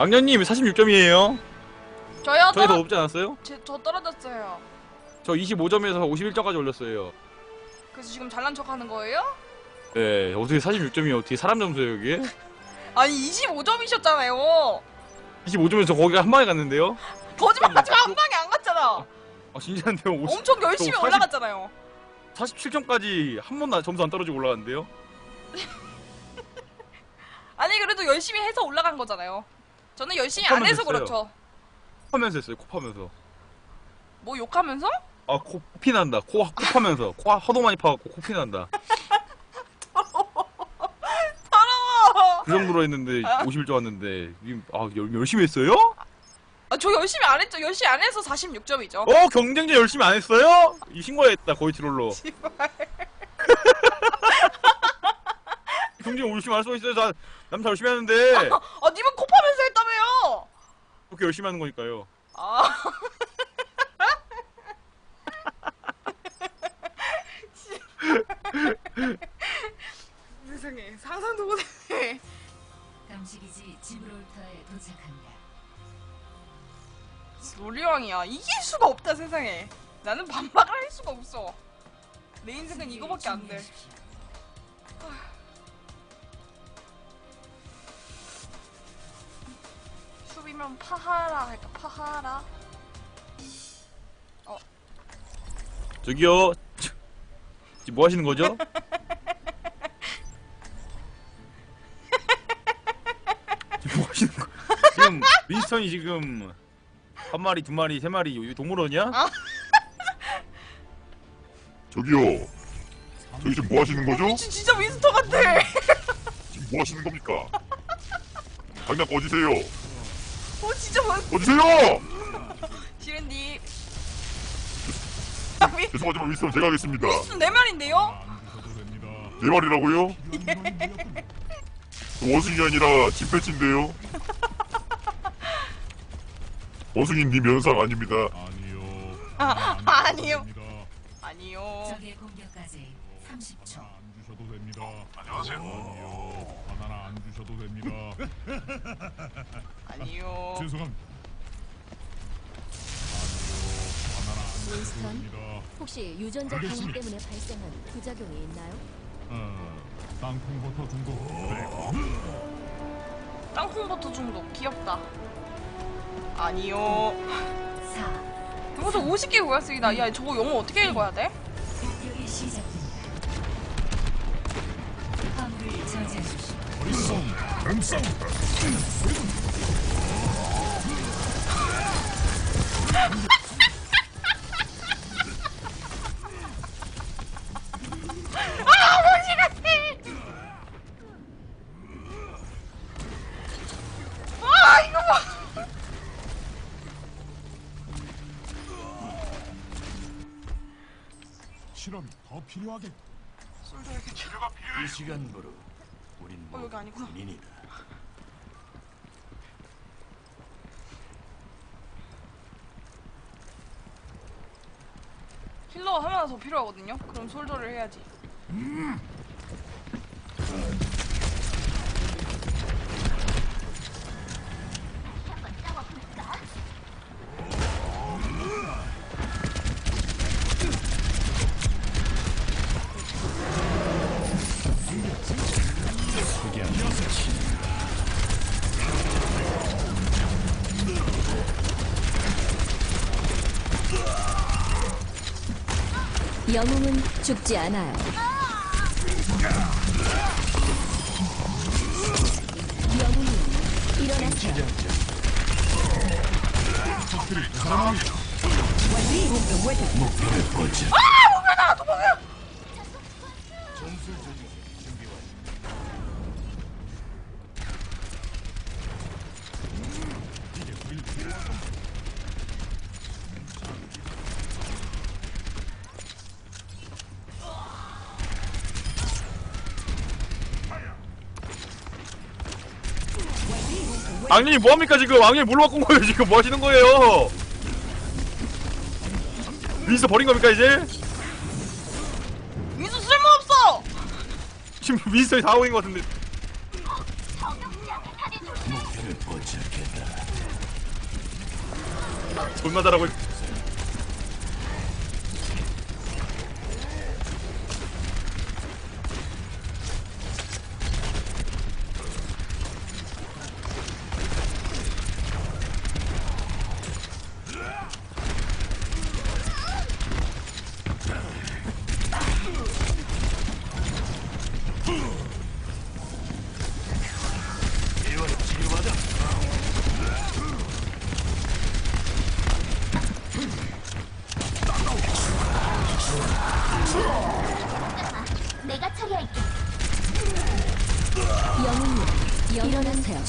악년님 46점이에요. 저요? 저희 더 떨어... 높지 않았어요? 제, 저 떨어졌어요. 저 25점에서 51점까지 올렸어요. 그래서 지금 잘난 척 하는 거예요? 네, 어떻게 46점이 어떻게 사람 점수예요, 여기? 아니 25점이셨잖아요. 25점에서 거기가 한 방에 갔는데요? 거짓말하지 마. 한 방에 안 갔잖아. 아, 진짜인데요? 50, 엄청 열심히 저40 올라갔잖아요. 47점까지 한 번도 점수 안 떨어지고 올라갔는데요? 아니 그래도 열심히 해서 올라간 거잖아요. 저는 열심히 안 하면 해서. 그렇죠. 코파면서 했어요, 코 파면서. 뭐 욕하면서? 아, 코, 피 난다. 코, 코 파면서. 코 하도 많이 파갖고 코피 난다. 더러워. 그 정도로 했는데, 아. 51점 왔는데, 이- 아, 열, 열심히 했어요? 아, 저 열심히 안 했죠. 열심히 안 해서 46점이죠. 어, 경쟁자 열심히 안 했어요? 이 신고했다, 거의 트롤로. 경쟁 열심히 할수 있어요. 나, 남자 열심히 하는데, 아, 님은 코파면서 했다며요. 그렇게 열심히 하는 거니까요. 아. 세상에 상상도 못해. 감식이지 지브롤터에 도착합니다. 놀리왕이야. 이길 수가 없다 세상에. 나는 반박을 할 수가 없어. 내 인생은 이거밖에 안 돼. 수비면 파하라 할까 파하라. 저기요. 지금 뭐 하시는 거죠? 지금 뭐 하시는 거? 지금 윈스턴이 지금 한 마리, 두 마리, 세 마리 여기 동물원이야? 저기요. 저기 지금 뭐 하시는 거죠? 미친 진짜 윈스터 같아. 지금 뭐 하시는 겁니까? 당장 꺼지세요. 어 진짜 뭐 꺼지세요! 싫은디. 죄송하지만 윈스턴 제가 하겠습니다. 윈스턴 내 말인데요? 내 말이라고요? 저 원숭이 아니라 진패치인데요. 원숭이 님 연상 아닙니다. 아니요. 아, 아니요. 됩니다. 아니요. 적의 공격까지 30초. 하나 안 주셔도 됩니다. 안녕하세요. 아니요. 주셔도 됩니다. 아니요. 죄송합니다. 아니요. 안 윈스턴? 됩니다. 혹시 유전자 변이 때문에 발생한 부작용이 있나요? 어, 땅콩버터 중독. 네. 땅콩버터 중독 귀엽다. 아니요. 4. 그것도 50개 고였습니다. 야 저거 영어 어떻게 읽어야 돼? 아 봐. 실험이 더 필요하겠. 솔도 이렇게 이 시간부로 우린 어, 여기 모두 아니구나. 군인이다. 힐러 하나 더 필요하거든요. 그럼 솔저를 해야지. 영웅은 죽지 않아요. 영웅이 일어나세요. 악 왕님 뭐합니까 지금 왕님 뭘로 바꾼 거예요 지금 뭐 하시는 거예요 민수 버린 겁니까 이제? 민수 쓸모없어! 지금 민수의 다 오인 것 같은데 목표를 포착했다. 존나 잘하고 있-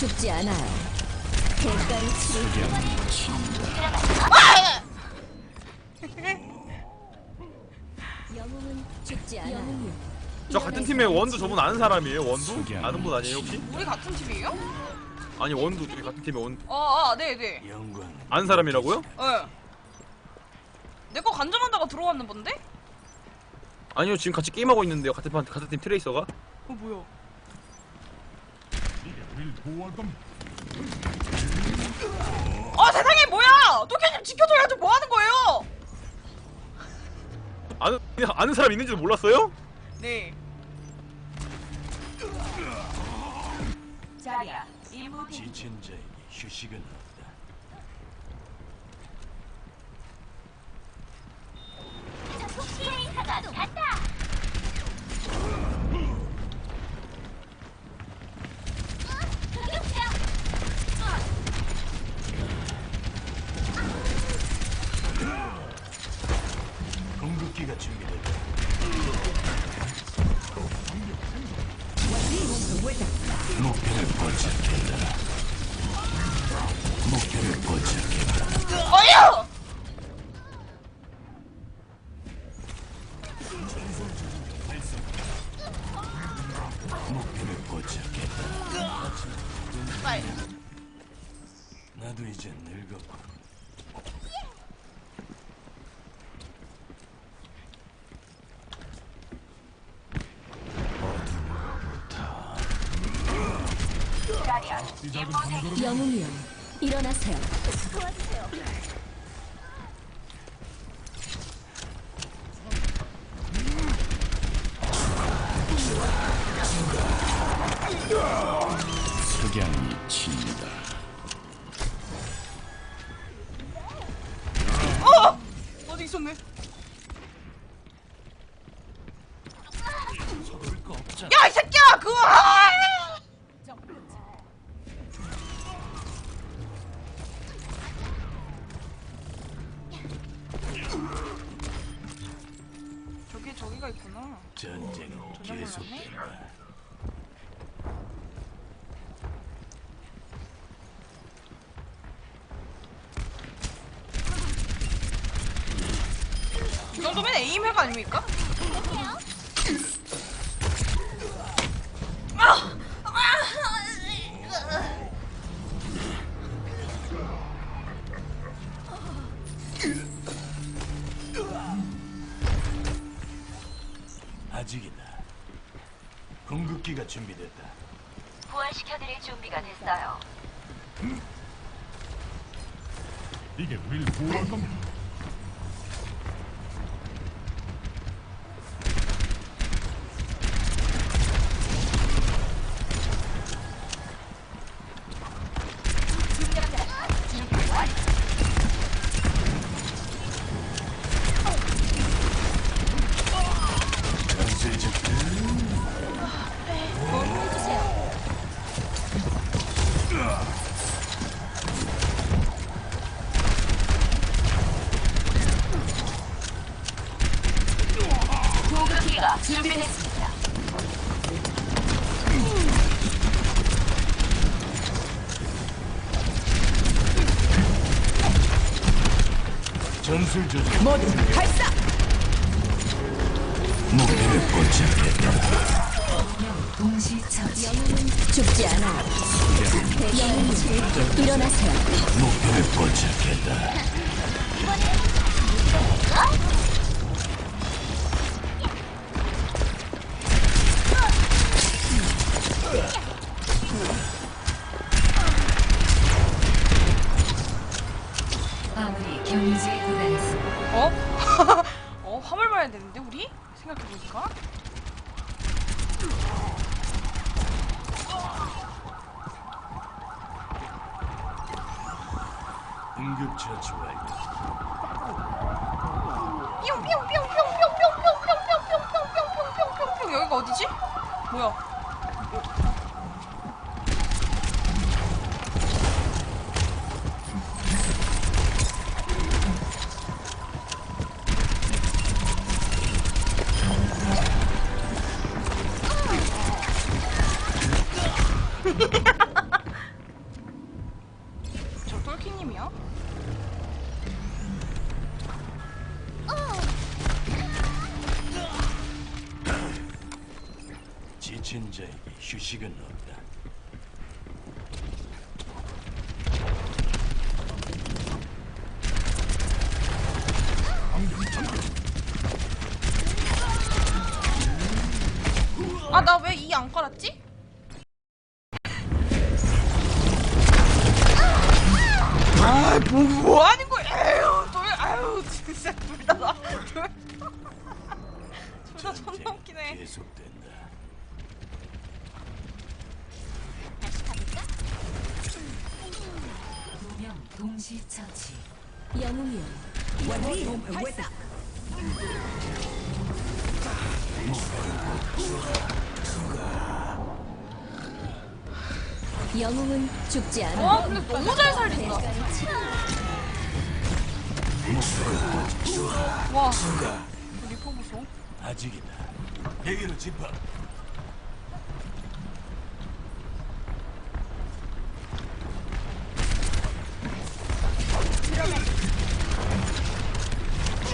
죽지 않아요. 대가를 치르. 영웅은 죽지 않아요. 저 같은 팀에 원두 저분 아는 사람이에요 원두? 아는 분 아니에요 혹시? 우리 같은 팀이에요? 아니 원두 저기 같은 팀에 원 어, 아, 네, 네. 영광 아는 사람이라고요? 예. 내 거 간점한다가 들어왔는 건데? 아니요 지금 같이 게임하고 있는데요 같은 판 같은 팀 트레이서가 어, 뭐야? 아, 세상에 뭐야! 도쿄님 지켜줘야죠. 뭐 하는 거예요? 아는 아는 사람 있는지도 몰랐어요? 네. 자리야. 지친 자에게 휴식은 없다. 공급기가 준비됐다. 목표를 포착했다. 목표를 포착했다. 어휴! 영웅이요. 일어나세요. 석양이 친다. 어! 어디 있었네? 야, 이 새끼야! 그거! 아! 정도면 에임 핵 아닙니까? 아! 아직이다. 공급기가 준비됐다. 부활시켜드릴 준비가 됐어요. 이게 우리를 보호할 겁니다. 전술적 해주세요. 공격기가 준비됐습니다. 전술 조작. 모두 발사. 목표를 포착했다. 동시 처치. 영웅은 죽지 않아요. 영웅님, 일어나세요. 목표를 포착했다. 마무리 아닌데 우리? 생각해보니까 응급 처치 완료. 뿅뿅뿅뿅뿅뿅뿅뿅뿅뿅뿅뿅뿅뿅뿅 여기가 어디지? 뭐야? 저 똘킹님이야? 지친 자에게 휴식은 없다. 아 나 왜 이 안 깔았지? 아, 뭐, 뭐 하는 거야? 에휴, 돌, 아유, 진짜 둘다 나, 둘, 둘다 존나 웃기네. 계속된다. 두명 동시 처치. 영웅이여 영웅은 죽지 않아 와, 근데 너무 잘 살린다. 와, 리퍼 보소. 아직이다. 내게로 집합.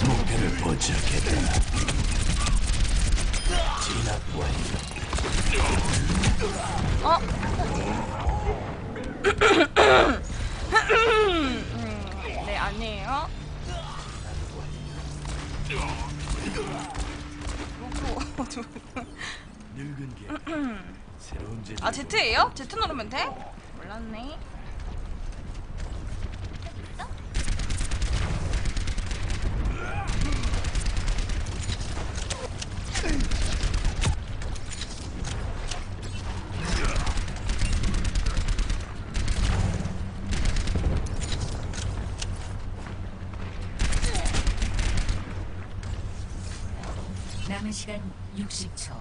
목표를 포착했다. 진압 완료. 음, 네, 아니에요. 누구? 늙은 게 새로운 제 아, Z예요? Z 누르면 돼? 몰랐네. 남은 시간 60초.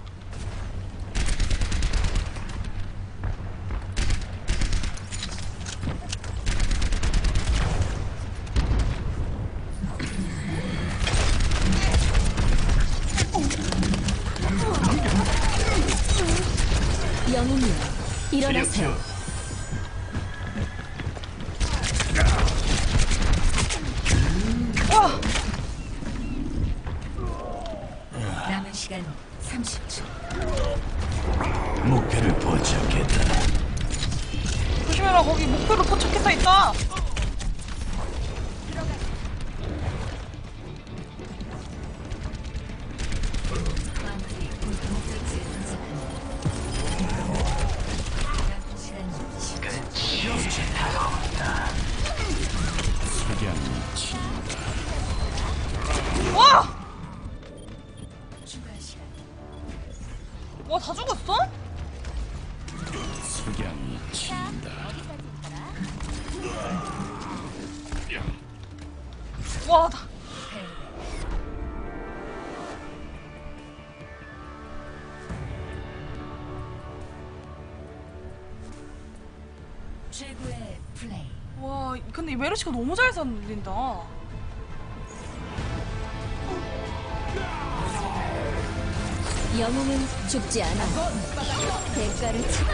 영웅이여 일어나세요 거기 목표로 포착해서 있다. 와, 다 죽었어? 와, 다. 최고의 플레이. 와, 근데 이 메르시가 너무 잘 살린다. 영웅은 죽지 않아 대가를 치목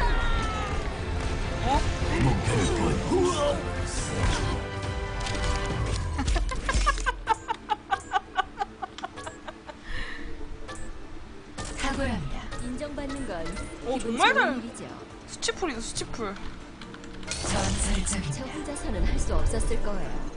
정말 잘. 수치풀이다, 수치풀. 저 혼자서는 할 수 없었을 거예요